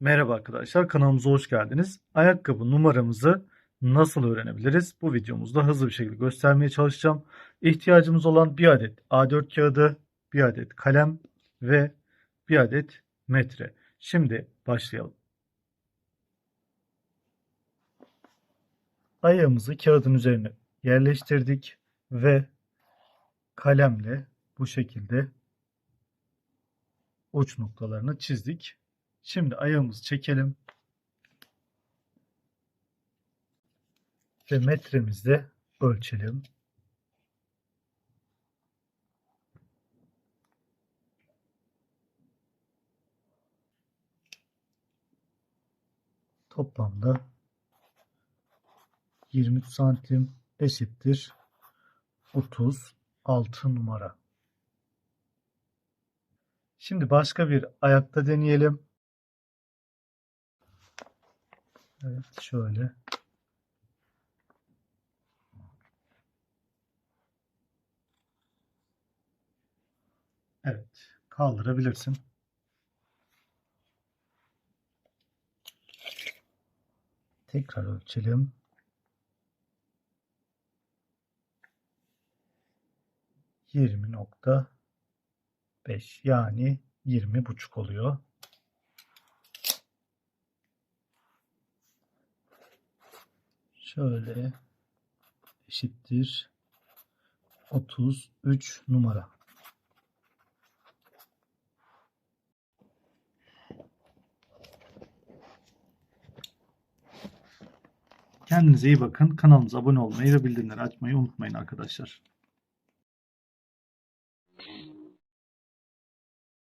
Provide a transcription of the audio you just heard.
Merhaba arkadaşlar, kanalımıza hoş geldiniz. Ayakkabı numaramızı nasıl öğrenebiliriz? Bu videomuzda hızlı bir şekilde göstermeye çalışacağım. İhtiyacımız olan bir adet A4 kağıdı, bir adet kalem ve bir adet metre. Şimdi başlayalım. Ayağımızı kağıdın üzerine yerleştirdik ve kalemle bu şekilde uç noktalarını çizdik. Şimdi ayağımızı çekelim. Ve metremizde ölçelim. Toplamda 23 santim eşittir 36 numara. Şimdi başka bir ayakta deneyelim. Evet şöyle. Evet kaldırabilirsin. Tekrar ölçelim. Yirmi nokta beş yani yirmi buçuk oluyor. Şöyle eşittir 33 numara. Kendinize iyi bakın. Kanalımıza abone olmayı ve bildirimleri açmayı unutmayın arkadaşlar.